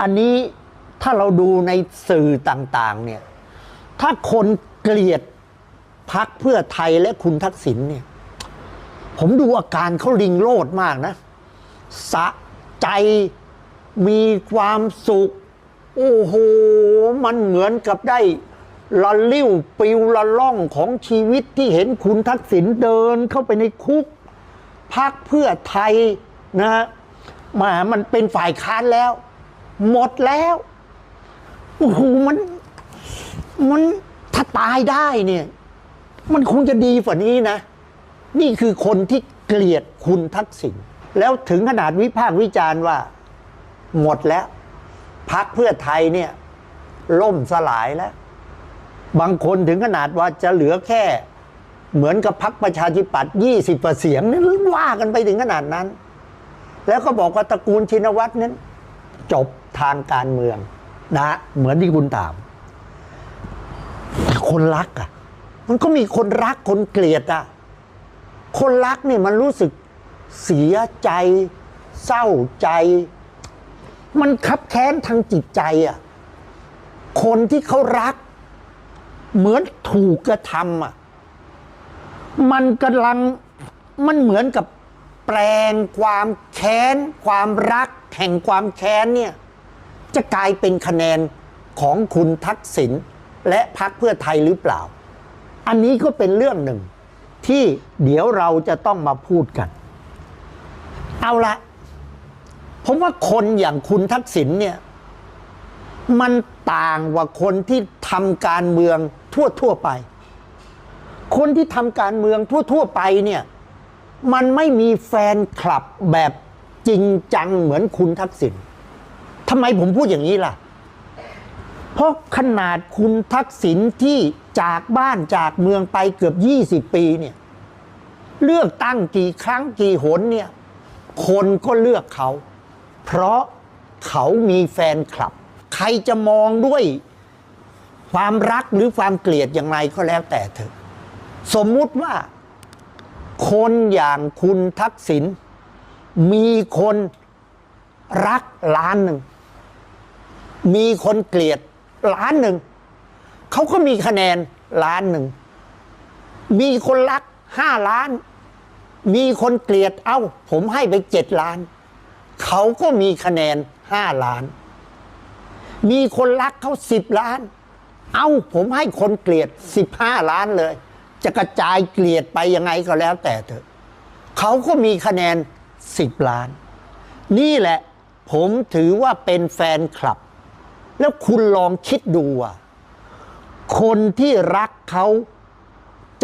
อันนี้ถ้าเราดูในสื่อต่าง ๆ เนี่ย ถ้าคนเกลียดพักเพื่อไทยและคุณทักษิณเนี่ย ผมดูอาการเขาลิงโลดมากนะ สะใจมีความสุข โอ้โห มันเหมือนกับได้ละลิ้วปิวละล่องของชีวิตที่เห็นคุณทักษิณเดินเข้าไปในคุกพักเพื่อไทยนะฮะหมามันเป็นฝ่ายค้านแล้ว หมดแล้วโอ้โหมัน มันถ้าตายได้เนี่ย มันคงจะดีกว่านี้นะ นี่คือคนที่เกลียดคุณทักษิณแล้วถึงขนาดวิพากษ์วิจารณ์ว่า หมดแล้วพักเพื่อไทยเนี่ย ล่มสลายแล้ว บางคนถึงขนาดว่าจะเหลือแค่ เหมือนกับพักประชาธิปัตย์ยี่สิบเสียงนี่ว่ากันไปถึงขนาดนั้น แล้วก็บอกว่าตระกูลชินวัตรนั้น จบ ทางการเมืองนะ เหมือนที่คุณถาม แต่คนรักอะ มันก็มีคนรักคนเกลียดอะ คนรักเนี่ยมันรู้สึกเสียใจ เศร้าใจ มันคับแค้นทางจิตใจอะ คนที่เขารัก เหมือนถูกกระทำอะ มันกำลังมันเหมือนกับแปลงความแค้น ความรักแห่งความแค้นเนี่ย จะกลายเป็นคะแนนของคุณทักษิณและพรรคเพื่อไทยหรือเปล่า อันนี้ก็เป็นเรื่องหนึ่ง ที่เดี๋ยวเราจะต้องมาพูดกัน เอาละผมว่าคนอย่างคุณทักษิณเนี่ย มันต่างกว่าคนที่ทำการเมืองทั่วทั่วไป คนที่ทำการเมืองทั่วทั่วไปเนี่ย มันไม่มีแฟนคลับแบบจริงจังเหมือนคุณทักษิณ ทำไมผมพูดอย่างนี้ล่ะ เพราะขนาดคุณทักษิณที่จากบ้านจากเมืองไปเกือบ 20 ปีเนี่ย เลือกตั้งกี่ครั้งกี่หนเนี่ย คนก็เลือกเขา เพราะเขามีแฟนคลับ ใครจะมองด้วยความรักหรือความเกลียดอย่างไรก็แล้วแต่เถอะ สมมุติว่า คนอย่างคุณทักษิณมีคนรักล้านหนึ่ง มีคนเกลียดล้านหนึ่ง เขาก็มีคะแนนล้านหนึ่ง มีคนรักห้าล้าน มีคนเกลียดเอ้า ผมให้ไปเจ็ดล้าน เขาก็มีคะแนนห้าล้าน มีคนรักเขาสิบล้าน เอ้า ผมให้คนเกลียดสิบห้าล้านเลย จะกระจายเกลียดไปยังไงก็แล้วแต่เถอะ เขาก็มีคะแนนสิบล้าน นี่แหละผมถือว่าเป็นแฟนคลับ แล้วคุณลองคิดดูอะคนที่รักเขา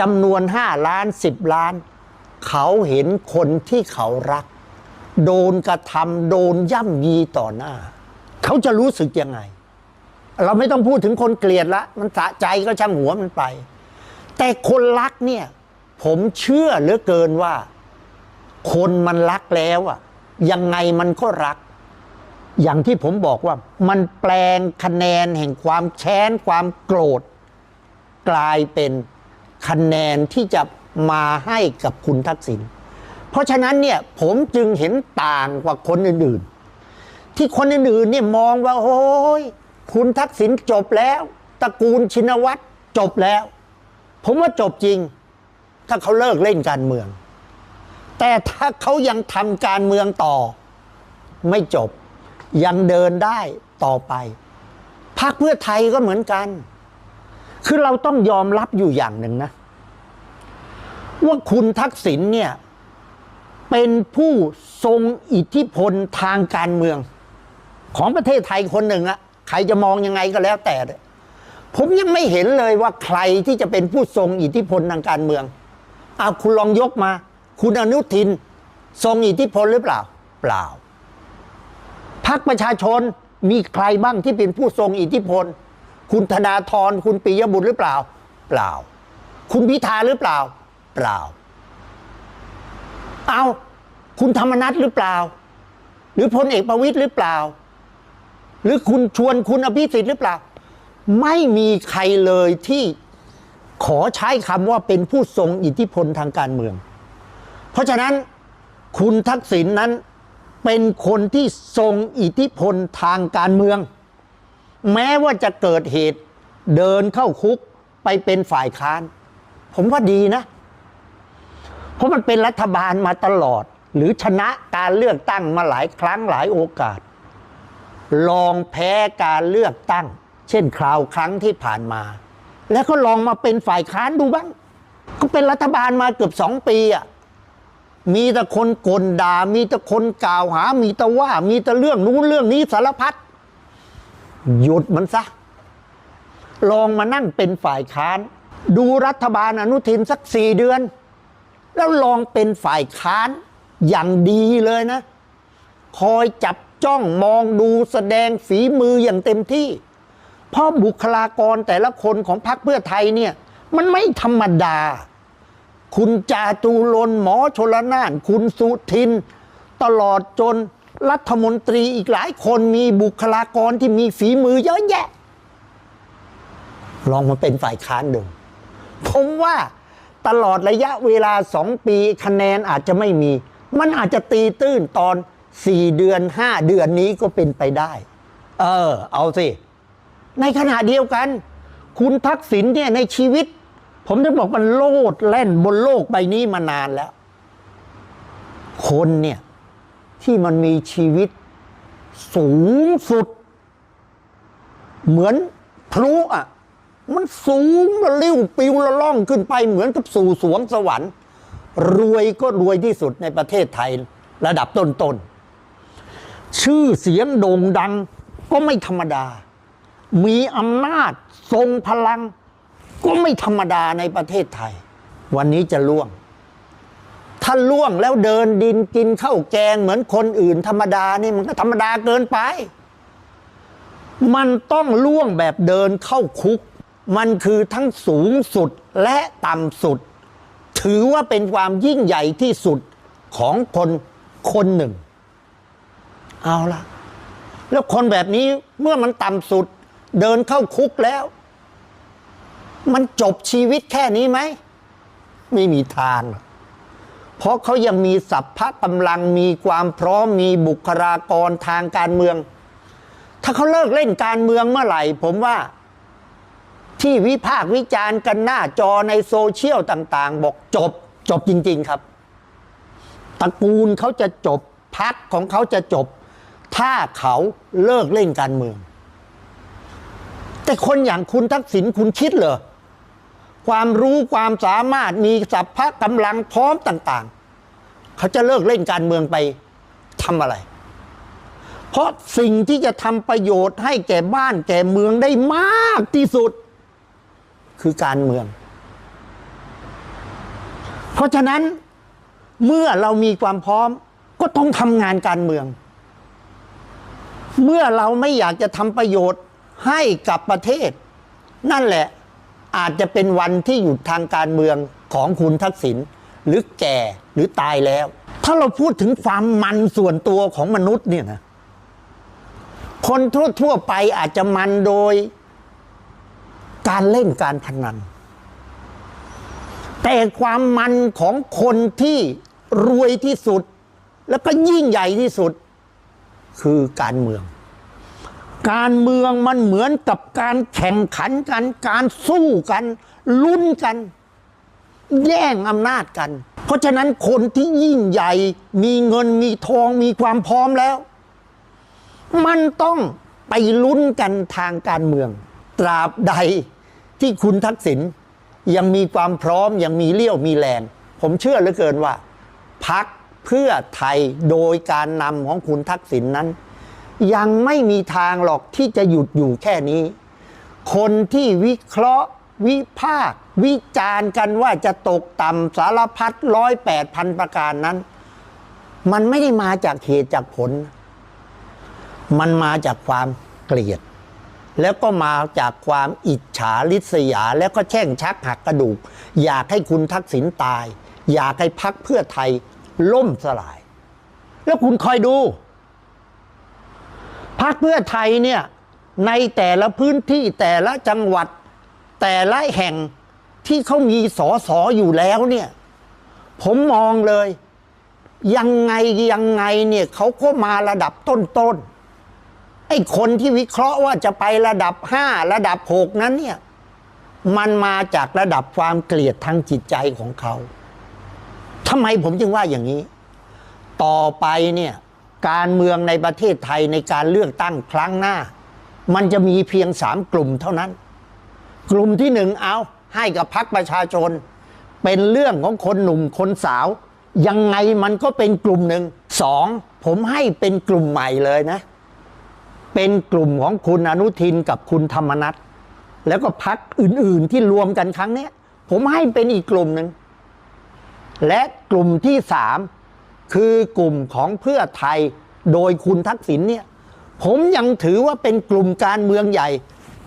จำนวนห้าล้านสิบล้าน เขาเห็นคนที่เขารัก โดนกระทำโดนย่ำยีต่อหน้า เขาจะรู้สึกยังไง เราไม่ต้องพูดถึงคนเกลียดละ มันสะใจก็ช่างหัวมันไป แต่คนรักเนี่ย ผมเชื่อเหลือเกินว่า คนมันรักแล้วอะยังไงมันก็รัก อย่างที่ผมบอกว่ามันแปลงคะแนนแห่งความแค้นความโกรธ กลายเป็นคะแนนที่จะมาให้กับคุณทักษิณเพราะฉะนั้นเนี่ยผมจึงเห็นต่างกว่าคนอื่นๆ ที่คนอื่นๆเนี่ยมองว่าโอ้ยคุณทักษิณจบแล้วตระกูลชินวัตรจบแล้ว ผมว่าจบจริง ถ้าเขาเลิกเล่นการเมือง แต่ถ้าเขายังทำการเมืองต่อ ไม่จบ ยังเดินได้ต่อไปพรรคเพื่อไทยก็เหมือนกัน คือเราต้องยอมรับอยู่อย่างหนึ่งนะ ว่าคุณทักษิณเนี่ย เป็นผู้ทรงอิทธิพลทางการเมือง ของประเทศไทยคนหนึ่งอะใครจะมองยังไงก็แล้วแต่ ผมยังไม่เห็นเลยว่าใครที่จะเป็นผู้ทรงอิทธิพลทางการเมืองเอาคุณลองยกมา คุณอนุทิน ทรงอิทธิพลหรือเปล่า เปล่า พรรคประชาชนมีใครบ้างที่เป็นผู้ทรงอิทธิพล คุณธนาธรคุณปิยบุตรหรือเปล่า เปล่า คุณพิธาหรือเปล่า เปล่า เอาคุณธรรมนัฐหรือเปล่า หรือพลเอกประวิตยหรือเปล่า หรือคุณชวนคุณอภิสิทธิ์หรือเปล่า ไม่มีใครเลยที่ขอใช้คำว่าเป็นผู้ทรงอิทธิพลทางการเมือง เพราะฉะนั้นคุณทักษิณนนั้น เป็นคนที่ทรงอิทธิพลทางการเมือง แม้ว่าจะเกิดเหตุเดินเข้าคุกไปเป็นฝ่ายค้าน ผมว่าดีนะ เพราะมันเป็นรัฐบาลมาตลอด หรือชนะการเลือกตั้งมาหลายครั้งหลายโอกาส ลองแพ้การเลือกตั้ง เช่นคราวครั้งที่ผ่านมา แล้วก็ลองมาเป็นฝ่ายค้านดูบ้าง ก็เป็นรัฐบาลมาเกือบสองปีอะ มีแต่คนกลด่า มีแต่คนกล่าวหา มีแต่ว่า มีแต่เรื่องนู้นเรื่องนี้สารพัดหยุดมันซะ ลองมานั่งเป็นฝ่ายค้าน ดูรัฐบาลอนุทินสักสี่เดือน แล้วลองเป็นฝ่ายค้านอย่างดีเลยนะ คอยจับจ้องมองดูแสดงฝีมืออย่างเต็มที่ เพราะบุคลากรแต่ละคนของพรรคเพื่อไทยเนี่ย มันไม่ธรรมดา คุณจาตุรนหมอชลนาน คุณสุทิน ตลอดจนรัฐมนตรีอีกหลายคนมีบุคลากรที่มีฝีมือเยอะแยะ ลองมาเป็นฝ่ายค้านดู ผมว่าตลอดระยะเวลาสองปีคะแนนอาจจะไม่มี มันอาจจะตีตื้นตอนสี่เดือนห้าเดือนนี้ก็เป็นไปได้ เออ เอาสิ ในขณะเดียวกัน คุณทักษิณเนี่ยในชีวิต ผมจะบอกมันโลดแล่นบนโลกใบนี้มานานแล้ว คนเนี่ย ที่มันมีชีวิตสูงสุด เหมือนพลุอะ มันสูงระลิ้วปิวละล่องขึ้นไปเหมือนกับสู่สวงสวรรค์ รวยก็รวยที่สุดในประเทศไทยระดับต้นๆ ชื่อเสียงโด่งดังก็ไม่ธรรมดา มีอำนาจทรงพลัง ก็ไม่ธรรมดาในประเทศไทย วันนี้จะล่วง ถ้าล่วงแล้วเดินดินกินข้าวแกงเหมือนคนอื่นธรรมดานี่มันก็ธรรมดาเกินไป มันต้องล่วงแบบเดินเข้าคุก มันคือทั้งสูงสุดและต่ำสุด ถือว่าเป็นความยิ่งใหญ่ที่สุดของคนคนหนึ่ง เอาละแล้วคนแบบนี้เมื่อมันต่ำสุด เดินเข้าคุกแล้ว มันจบชีวิตแค่นี้ไหม ไม่มีทาง เพราะเขายังมีสัพพะกำลังมีความพร้อมมีบุคลากรทางการเมือง ถ้าเขาเลิกเล่นการเมืองเมื่อไหร่ ผมว่า ที่วิพากษ์วิจารณ์กันหน้าจอในโซเชียลต่าง ๆ บอกจบจบจริง ๆครับตระกูลเขาจะจบพักของเขาจะจบ ถ้าเขาเลิกเล่นการเมือง แต่คนอย่างคุณทักษิณคุณคิดเหรอ ความรู้ความสามารถมีสัพพะกำลังพร้อมต่าง ๆ เขาจะเลิกเล่นการเมืองไปทำอะไร เพราะสิ่งที่จะทำประโยชน์ให้แก่บ้านแก่เมืองได้มากที่สุด คือการเมือง เพราะฉะนั้นเมื่อเรามีความพร้อมก็ต้องทำงานการเมือง เมื่อเราไม่อยากจะทำประโยชน์ให้กับประเทศ นั่นแหละ อาจจะเป็นวันที่หยุดทางการเมืองของคุณทักษิณหรือแก่หรือตายแล้ว ถ้าเราพูดถึงความมันส่วนตัวของมนุษย์เนี่ยนะคนทั่วๆไปอาจจะมันโดยการเล่นการพนัน แต่ความมันของคนที่รวยที่สุด แล้วก็ยิ่งใหญ่ที่สุด คือการเมือง การเมืองมันเหมือนกับการแข่งขันกัน การสู้กันลุ้นกัน แย่งอำนาจกัน เพราะฉะนั้นคนที่ยิ่งใหญ่ มีเงินมีทองมีความพร้อมแล้ว มันต้องไปลุ้นกันทางการเมือง ตราบใดที่คุณทักษิณยังมีความพร้อมยังมีเลี้ยวมีแรง ผมเชื่อเหลือเกินว่าพักเพื่อไทยโดยการนำของคุณทักษิณนนั้น ยังไม่มีทางหรอกที่จะหยุดอยู่แค่นี้ คนที่วิเคราะห์ วิพากษ์วิจารณ์กันว่าจะตกต่ำสารพัดร้อยแปดพันประการนั้น มันไม่ได้มาจากเหตุจากผล มันมาจากความเกลียด แล้วก็มาจากความอิจฉาริษยา แล้วก็แช่งชักหักกระดูก อยากให้คุณทักษิณตาย อยากให้พักเพื่อไทยล่มสลาย แล้วคุณคอยดู พักเพื่อไทยเนี่ยในแต่ละพื้นที่แต่ละจังหวัด แต่ละแห่งที่เขามีสอสออยู่แล้วเนี่ยผมมองเลย ยังไงยังไงเนี่ยเขาก็มาระดับต้นๆไอ้คนที่วิเคราะห์ว่าจะไประดับห้าระดับหกนั้นเนี่ยมันมาจากระดับความเกลียดทางจิตใจของเขาทำไมผมจึงว่าอย่างนี้ ต่อไปเนี่ย การเมืองในประเทศไทยในการเลือกตั้งครั้งหน้า มันจะมีเพียงสามกลุ่มเท่านั้น กลุ่มที่หนึ่งเอาให้กับพรรคประชาชน เป็นเรื่องของคนหนุ่มคนสาว ยังไงมันก็เป็นกลุ่มหนึ่งสองผมให้เป็นกลุ่มใหม่เลยนะ เป็นกลุ่มของคุณอนุทินกับคุณธรรมนัฐแล้วก็พักอื่นๆที่รวมกันครั้งนี้ผมให้เป็นอีกกลุ่มหนึ่ง และกลุ่มที่สาม คือกลุ่มของเพื่อไทยโดยคุณทักษิณเนี่ยผมยังถือว่าเป็นกลุ่มการเมืองใหญ่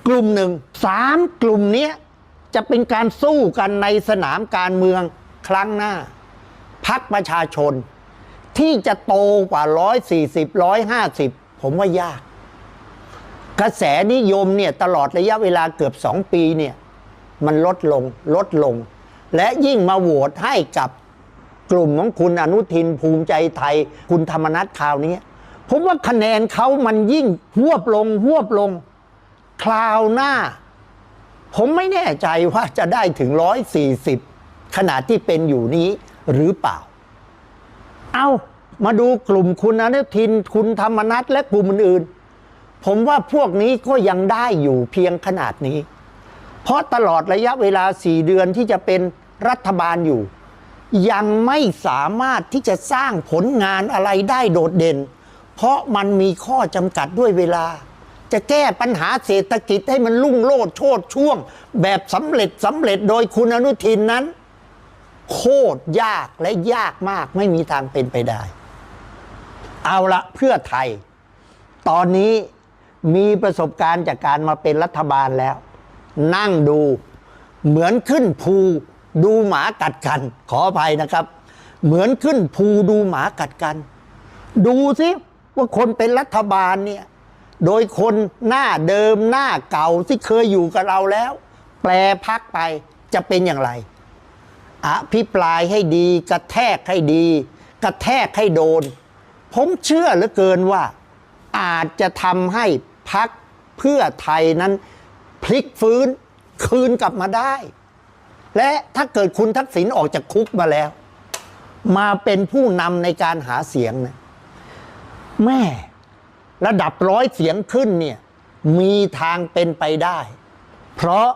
กลุ่มหนึ่งสามกลุ่มนี้จะเป็นการสู้กันในสนามการเมืองครั้งหน้าพักประชาชน ที่จะโตกว่า 140 150 ผมว่ายาก กระแสนิยมเนี่ยตลอดระยะเวลาเกือบสองปีเนี่ยมันลดลงลดลง และยิ่งมาโหวตให้กับ กลุ่มของคุณอนุทินภูมิใจไทย คุณธรรมนัฐคราวนี้ผมว่าคะแนนเขามันยิ่งหวบลงหวบลง คราวหน้า ผมไม่แน่ใจว่าจะได้ถึงร้อยสี่สิบขนาดที่เป็นอยู่นี้หรือเปล่า เอามาดูกลุ่มคุณอนุทิน คุณธรรมนัฐและกลุ่มอื่นๆ ผมว่าพวกนี้ก็ยังได้อยู่เพียงขนาดนี้ เพราะตลอดระยะเวลาสี่เดือนที่จะเป็นรัฐบาลอยู่ ยังไม่สามารถที่จะสร้างผลงานอะไรได้โดดเด่น เพราะมันมีข้อจำกัดด้วยเวลา จะแก้ปัญหาเศรษฐกิจให้มันลุ่งโลดโชดช่วง แบบสำเร็จสำเร็จโดยคุณอนุทินนั้น โคตรยากและยากมากไม่มีทางเป็นไปได้ เอาละเพื่อไทย ตอนนี้มีประสบการณ์จากการมาเป็นรัฐบาลแล้ว นั่งดูเหมือนขึ้นภู ดูหมากัดกัน ขออภัยนะครับ เหมือนขึ้นภูดูหมากัดกัน ดูสิว่าคนเป็นรัฐบาลเนี่ย โดยคนหน้าเดิมหน้าเก่าที่เคยอยู่กับเราแล้ว แปลพักไปจะเป็นอย่างไรอภิปรายให้ดี กระแทกให้ดี กระแทกให้โดน ผมเชื่อเหลือเกินว่า อาจจะทำให้พักเพื่อไทยนั้น พลิกฟื้นคืนกลับมาได้ และถ้าเกิดคุณทักษิณออกจากคุกมาแล้ว มาเป็นผู้นำในการหาเสียงนะแม่ระดับร้อยเสียงขึ้นเนี่ยมีทางเป็นไปได้ เพราะ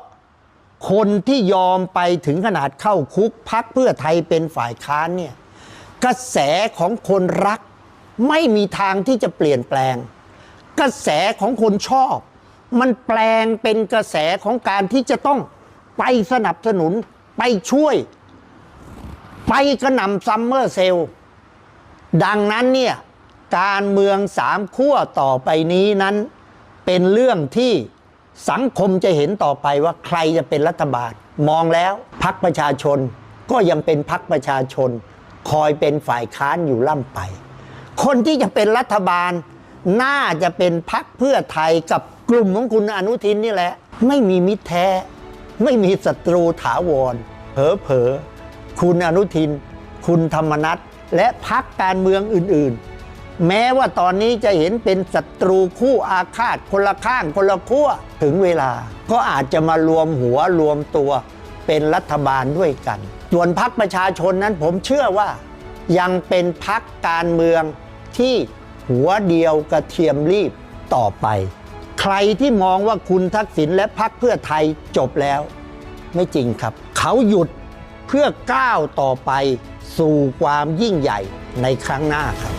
คนที่ยอมไปถึงขนาดเข้าคุกพักเพื่อไทยเป็นฝ่ายค้านเนี่ยกระแสของคนรัก ไม่มีทางที่จะเปลี่ยนแปลง กระแสของคนชอบ มันแปลงเป็นกระแสของการที่จะต้องไปสนับสนุน ไปช่วย ไปกระหน่ำซัมเมอร์เซลล์ดังนั้นเนี่ยการเมืองสามขั้วต่อไปนี้นั้น เป็นเรื่องที่สังคมจะเห็นต่อไปว่าใครจะเป็นรัฐบาล มองแล้วพักประชาชนก็ยังเป็นพักประชาชน คอยเป็นฝ่ายค้านอยู่ล่ำไป คนที่จะเป็นรัฐบาล น่าจะเป็นพักเพื่อไทยกับกลุ่มของคุณอนุทินนี่แหละ ไม่มีมิตรแท้ ไม่มีศัตรูถาวร เผลอเผลอๆคุณอนุทิน คุณธรรมนัฐและพักการเมืองอื่นๆ แม้ว่าตอนนี้จะเห็นเป็นศัตรูคู่อาฆาตคนละข้างคนละขั้วถึงเวลา ก็อาจจะมารวมหัวรวมตัวเป็นรัฐบาลด้วยกัน ส่วนพักประชาชนนั้นผมเชื่อว่า ยังเป็นพักการเมืองที่หัวเดียวกระเทียมรีบต่อไป ใครที่มองว่าคุณทักษิณและพักเพื่อไทยจบแล้ว ไม่จริงครับ เขาหยุดเพื่อก้าวต่อไปสู่ความยิ่งใหญ่ในครั้งหน้าครับ